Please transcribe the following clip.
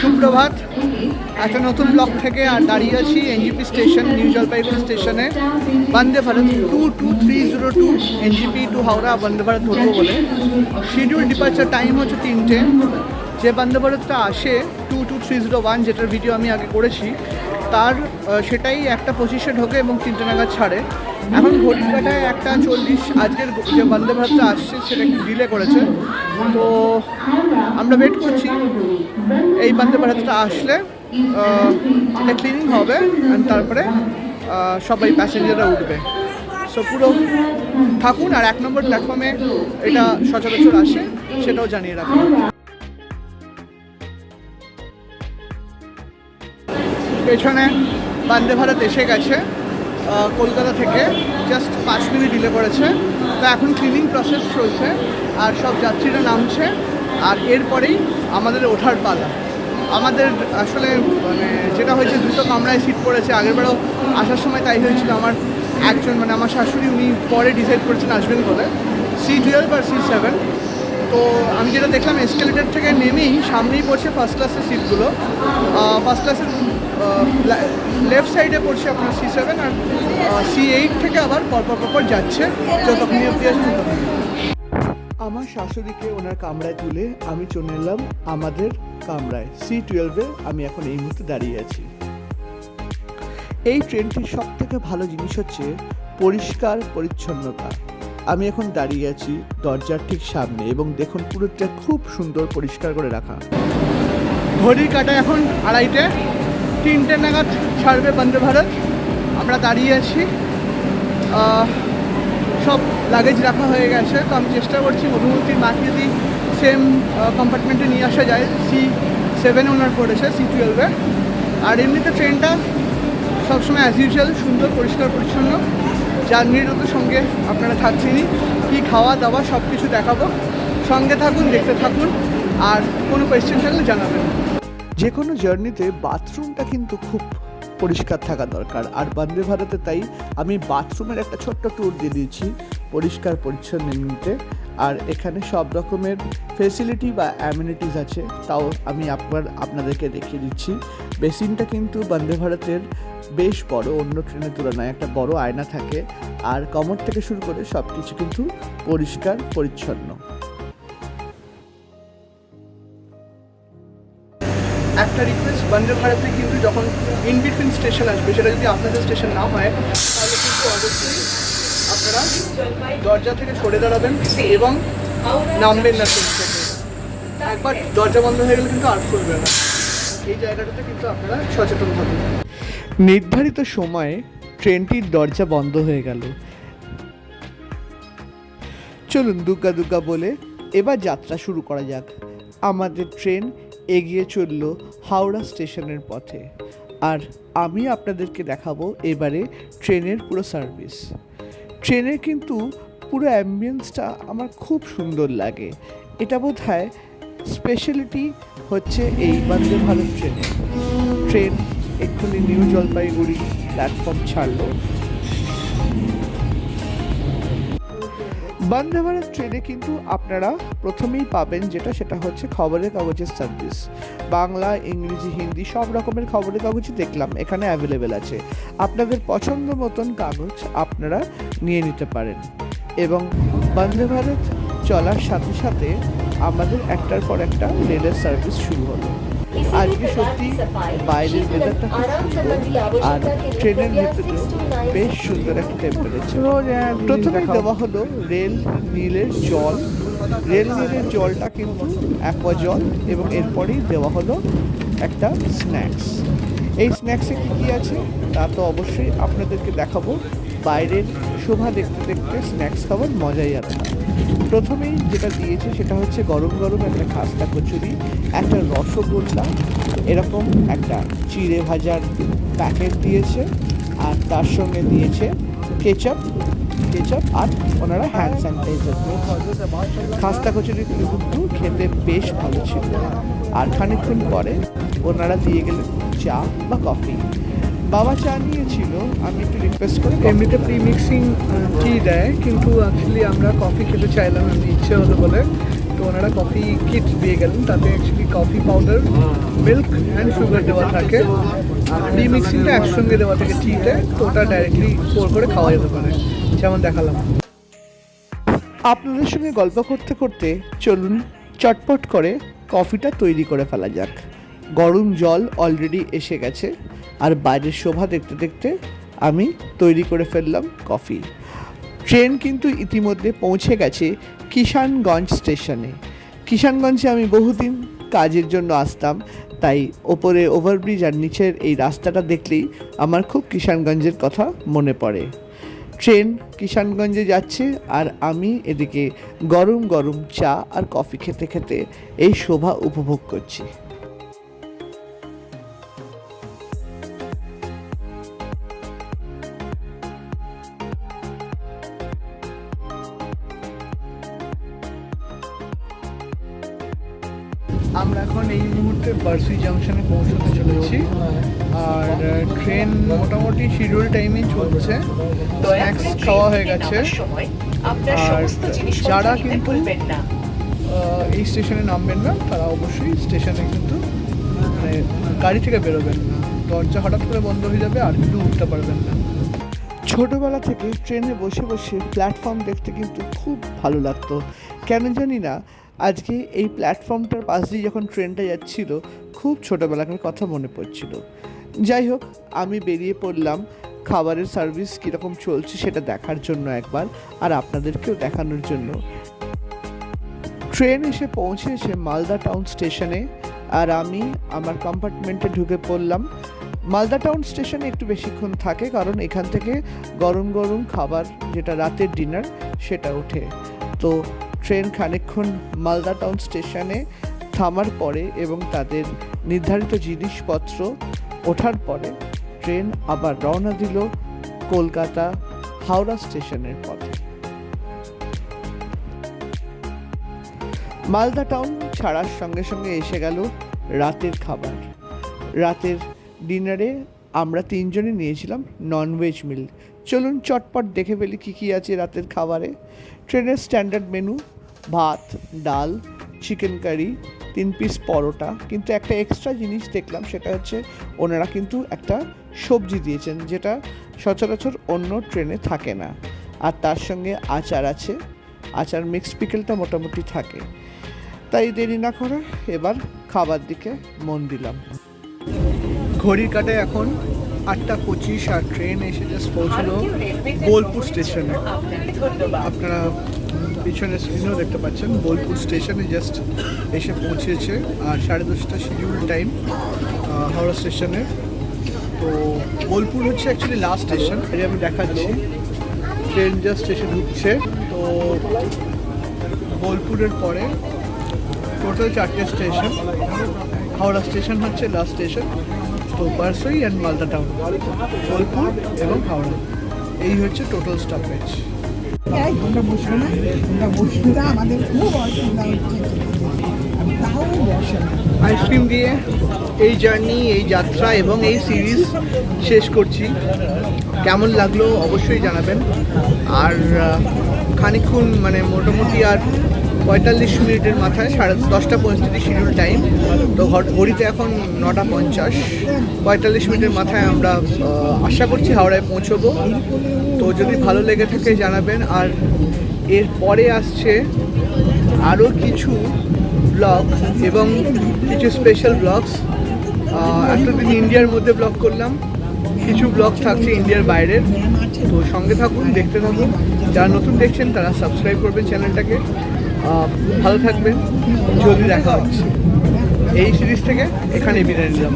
সুপ্রভাত। একটা নতুন ব্লক থেকে আর দাঁড়িয়ে আছি এনজিপি স্টেশন, নিউ জলপাইগুড়ি স্টেশনে। Vande Bharat two two three zero two, NJP to Howrah, Vande Bharat ধরবো বলে। শিডিউল ডিপার্চার টাইম হচ্ছে তিনটে। যে বন্দে ভারতটা আসে, two two three zero one, যেটার ভিডিও আমি আগে করেছি তার সেটাই একটা পঁচিশে ঢোকে এবং তিনটে নাগাদ ছাড়ে। এখন ঘড়ির কাটায় একটা চল্লিশ, আজকের যে বন্দে ভারতটা আসছে, সেটা একটু ডিলে করেছে। তো আমরা ওয়েট করছি। এই বন্দে ভারতটা আসলে এটা ক্লিনিং হবে তারপরে সবাই প্যাসেঞ্জাররা উঠবে। সো পুরো থাকুন আর এক নম্বর প্ল্যাটফর্মে এটা সচরাচর আসে, সেটাও জানিয়ে রাখুন। পেছনে বন্দে ভারত এসে গেছে কলকাতা থেকে। জাস্ট পাঁচ মিনিট ডিলে করেছে তো এখন ক্লিনিং প্রসেস চলছে, আর সব যাত্রীরা নামছে, আর এরপরেই আমাদের ওঠার পালা। আমাদের আসলে মানে যেটা হয়েছে, দুটো কামরায় সিট পড়েছে। আগেরবারও আসার সময় তাই হয়েছিল। আমার একজন মানে আমার শাশুড়ি, উনি পরে ডিসাইড করেছেন আসবেন বলে। সি টুয়েলভ আর সি সেভেন তো আমি যেটা দেখলাম এসকেলেটার থেকে নেমেই সামনেই পড়ছে ফার্স্ট ক্লাসের সিটগুলো ফার্স্ট ক্লাসের লেফট সাইডে পড়ছে আপনার সি সেভেন আর সি এইট থেকে আবার পরপর পরপর যাচ্ছে। যতক্ষণ অব্দি ততক্ষণ। আমার শাশুড়িকে ওনার কামরায় তুলে আমি চলে এলাম আমাদের কামরায়। সি টুয়েলভে আমি এখন এই মুহূর্তে দাঁড়িয়ে আছি। এই ট্রেনটির সব থেকে ভালো জিনিস হচ্ছে পরিষ্কার পরিচ্ছন্নতা। আমি এখন দাঁড়িয়ে আছি দরজার ঠিক সামনে এবং দেখুন পুরোটা খুব সুন্দর পরিষ্কার করে রাখা। ঘড়ির কাটা এখন আড়াইটে। তিনটে নাগাদ ছাড়বে বন্দে ভারত। আমরা দাঁড়িয়ে আছি। সব লাগেজ রাখা হয়ে গেছে। তো আমি চেষ্টা করছি মধুমতির মাকে যদি সেম কম্পার্টমেন্টে নিয়ে আসা যায়। সি সেভেনে ওনার পড়েছে সি টুয়েলভে আর এমনিতে ট্রেনটা সবসময় অ্যাজ ইউজুয়াল সুন্দর, পরিষ্কার, পরিচ্ছন্ন। জার্নিরও তো সঙ্গে আপনারা থাকছেনই। কী খাওয়া দাওয়া সব কিছু দেখাবো। সঙ্গে থাকুন, দেখতে থাকুন। আর কোনো কোয়েশ্চেন থাকলে জানাবেন। যে কোনো জার্নিতে বাথরুমটা কিন্তু খুব পরিষ্কার থাকা দরকার। আর বন্দে ভারতে তাই আমি বাথরুমের একটা ছোট্ট ট্যুর দিয়ে দিয়েছি, পরিষ্কার, পরিচ্ছন্ন নিতে আর এখানে সব রকমের ফেসিলিটি বা অ্যামিনিটিস আছে, তাও আমি আপনার আপনাদেরকে দেখিয়ে দিচ্ছি। বেসিনটা কিন্তু বন্দে ভারতের বেশ বড়, অন্য ট্রেনের তুলনায় একটা বড় আয়না থাকে। আর কমর থেকে শুরু করে সব কিছু কিন্তু পরিষ্কার, পরিচ্ছন্ন। একটা রিকোয়েস্ট বন্দে ভারতে কিন্তু যখন ইন বিটুইন স্টেশন আসবে, সেটা যদি আপনাদের স্টেশন না হয়, তাহলে কিন্তু অবশ্যই আপনারা দরজা থেকে সরে দাঁড়াবেন এবং নামবেন না ট্রেন থেকে একবার দরজা বন্ধ হয়ে গেলে কিন্তু আর খুলবে না। এই জায়গাটাতে কিন্তু আপনারা সচেতন থাকুন। নির্ধারিত সময়ে ট্রেনটির দরজা বন্ধ হয়ে গেল। চলুন দুগ্গা দুগ্গা বলে এবার যাত্রা শুরু করা যাক। আমাদের ট্রেন এগিয়ে চলল হাওড়া স্টেশনের পথে। আর আমি আপনাদেরকে দেখাবো এবারে ট্রেনের পুরো সার্ভিস। ট্রেনের কিন্তু পুরো অ্যাম্বিয়েন্সটা আমার খুব সুন্দর লাগে। এটা বোধ হয় স্পেশালিটি হচ্ছে এই বন্দে ভারত ট্রেনে। ট্রেন এক্ষুনি নিউ জলপাইগুড়ি প্ল্যাটফর্ম ছাড়লো। বন্দে ভারত ট্রেনে কিন্তু আপনারা প্রথমেই পাবেন যেটা, সেটা হচ্ছে খবরের কাগজের সার্ভিস বাংলা, ইংরেজি, হিন্দি সব রকমের খবরের কাগজই দেখলাম, এখানে অ্যাভেলেবেল আছে। আপনাদের পছন্দ মতন কাগজ আপনারা নিয়ে নিতে পারেন। এবং বন্দে ভারত চলার সাথে সাথে আমাদের একটার পর একটা রেলের সার্ভিস শুরু হলো। আজকে সত্যি বাইরের ওয়েদারটা খুব আর ট্রেনের ভেতরেও বেশ সুন্দর একটা টেম্পারেচার প্রথমে দেওয়া হলো রেল নীলের জল। রেল নীলের জলটা কিন্তু অ্যাকোয়া জল এবং এরপরেই দেওয়া হলো একটা স্ন্যাক্স এই স্ন্যাক্সে কী কী আছে? তা তো অবশ্যই আপনাদেরকে দেখাবো। বাইরের শোভা দেখতে দেখতে স্ন্যাক্স খাবার মজাই আলাদা। প্রথমেই যেটা দিয়েছে সেটা হচ্ছে গরম গরম একটা খাস্তা কচুরি, একটা রসগোল্লা, এরকম একটা চিড়ে ভাজার প্যাকেট দিয়েছে, আর তার সঙ্গে দিয়েছে কেচাপ কেচাপ আর ওনারা হ্যান্ড স্যানিটাইজার খাস্তা কচুরি কিন্তু খেতে বেশ ভালো ছিল। আর খানিকক্ষণ পরে ওনারা দিয়ে গেলেন চা বা কফি বাবা চা নিয়েছিল আমি একটু রিকোয়েস্ট করে এমনিতে প্রি মিক্সিং টি দেয় কিন্তু অ্যাকচুয়ালি আমরা কফি খেতে চাইলাম আমি ইচ্ছে হলো বলে। তো ওনারা কফি কিট দিয়ে গেলেন তাতে actually coffee powder milk and sugar দেওয়া থাকে। আর প্রিমিক্সিংটা একসঙ্গে দেওয়া থাকে টিতে তো ওটা ডাইরেক্টলি পোর করে খাওয়া যেতে পারে। যেমন দেখালাম। আপনাদের সঙ্গে গল্প করতে করতে চলুন চটপট করে কফিটা তৈরি করে ফেলা যাক। গরম জল অলরেডি এসে গেছে। আর বাইরের শোভা দেখতে দেখতে আমি তৈরি করে ফেললাম কফি। ট্রেন কিন্তু ইতিমধ্যে পৌঁছে গেছে কিষানগঞ্জ স্টেশনে। কিষানগঞ্জে আমি বহুদিন কাজের জন্য আসতাম, তাই ওপরে ওভারব্রিজ আর নিচের এই রাস্তাটা দেখলেই আমার খুব কিষানগঞ্জের কথা মনে পড়ে। ট্রেন কিষানগঞ্জে যাচ্ছে আর আমি এদিকে গরম গরম চা আর কফি খেতে খেতে এই শোভা উপভোগ করছি। এই মুহূর্তে বার্সি জাংশনে পৌঁছতে চলেছি। আর ট্রেন মোটামুটি শিডিউল টাইমেই চলছে। স্ন্যাক্স খাওয়া হয়ে গেছে। আর যারা কিন্তু এই স্টেশনে নামবেন না তারা অবশ্যই স্টেশনে কিন্তু মানে গাড়ি থেকে বেরোবেন না। দরজা হঠাৎ করে বন্ধ হয়ে যাবে আর কিন্তু উঠতে পারবেন না। ছোটবেলা থেকে ট্রেনে বসে বসে প্ল্যাটফর্ম দেখতে কিন্তু খুব ভালো লাগতো। কেন জানি না আজকে এই প্ল্যাটফর্মটার পাশ দিয়ে যখন ট্রেনটা যাচ্ছিল, খুব ছোটোবেলাকার কথা মনে পড়ছিল। যাই হোক, আমি বেরিয়ে পড়লাম। খাবারের সার্ভিস কীরকম চলছে সেটা দেখার জন্য একবার, আর আপনাদেরকেও দেখানোর জন্য। ট্রেন এসে পৌঁছেছে মালদা টাউন স্টেশনে আর আমি আমার কম্পার্টমেন্টে ঢুকে পড়লাম। মালদা টাউন স্টেশনে একটু বেশিক্ষণ থাকে, কারণ এখান থেকে গরম গরম খাবার, যেটা রাতের ডিনার সেটা ওঠে। তো ট্রেন খানিকক্ষণ মালদা টাউন স্টেশনে থামার পরে এবং তাদের নির্ধারিত জিনিসপত্র ওঠার পরে ট্রেন আবার রওনা দিল কলকাতা হাওড়া স্টেশনের পথে। মালদা টাউন ছাড়ার সঙ্গে সঙ্গে এসে গেল রাতের খাবার। রাতের ডিনারে আমরা তিনজনে নিয়েছিলাম ননভেজ মিল চলুন চটপট দেখে ফেলি কী কী আছে রাতের খাবারে। ট্রেনের স্ট্যান্ডার্ড মেনু ভাত, ডাল চিকেন কারি তিন পিস পরোটা। কিন্তু একটা এক্সট্রা জিনিস দেখলাম, সেটা হচ্ছে ওনারা কিন্তু একটা সবজি দিয়েছেন, যেটা সচরাচর অন্য ট্রেনে থাকে না। আর তার সঙ্গে আচার আছে, আচার মিক্স পিকেলটা মোটামুটি থাকে। তাই দেরি না করে এবার খাবার দিকে মন দিলাম। ঘড়ির কাটে এখন আটটা পঁচিশ আর ট্রেন এসে জাস্ট পৌঁছলো বোলপুর স্টেশনে আপনারা পিছনে স্ক্রিনেও দেখতে পাচ্ছেন, বোলপুর স্টেশনে জাস্ট এসে পৌঁছেছে আর সাড়ে দশটা শিডিউল টাইম হাওড়া স্টেশনে তো বোলপুর হচ্ছে অ্যাকচুয়ালি লাস্ট স্টেশন এটা আমি দেখাচ্ছি ট্রেন জাস্ট এসে ঢুকছে। তো বোলপুরের পরে টোটাল চারটে স্টেশন হাওড়া স্টেশন হচ্ছে লাস্ট স্টেশন তো বারসই অ্যান্ড মালদা টাউন বোলপুর এবং হাওড়া। এই হচ্ছে টোটাল স্টপেজ এই তোমরা বসবে না? তোমরা বসবে না আমাদের খুব অসুবিধা হচ্ছে। তাও বসে না। আইসক্রিম দিয়ে এই জার্নি এই যাত্রা এবং এই সিরিজ শেষ করছি। কেমন লাগল অবশ্যই জানাবেন। আর আহ, খানিকক্ষণ মানে মোটামুটি আর পঁয়তাল্লিশ মিনিটের মাথায়, সাড়ে দশটা পঁয়ত্রিশ শিডিউল টাইম। তো ঘড়িতে এখন নটা পঞ্চাশ। পঁয়তাল্লিশ মিনিটের মাথায় আমরা আশা করছি হাওড়ায় পৌঁছবো। তো যদি ভালো লেগে থাকে জানাবেন। আর এর পরে আসছে আরও কিছু ব্লগ এবং কিছু স্পেশাল ব্লগস। এতদিন ইন্ডিয়ার মধ্যে ব্লগ করলাম। কিছু ব্লগ থাকছে ইন্ডিয়ার বাইরের তো সঙ্গে থাকুন, দেখতে থাকুন। যারা নতুন দেখছেন, তারা সাবস্ক্রাইব করবেন চ্যানেলটাকে। ভালো থাকবেন। জলদি দেখা হচ্ছে। এই সিরিজ থেকে এখানে বিদায় নিলাম।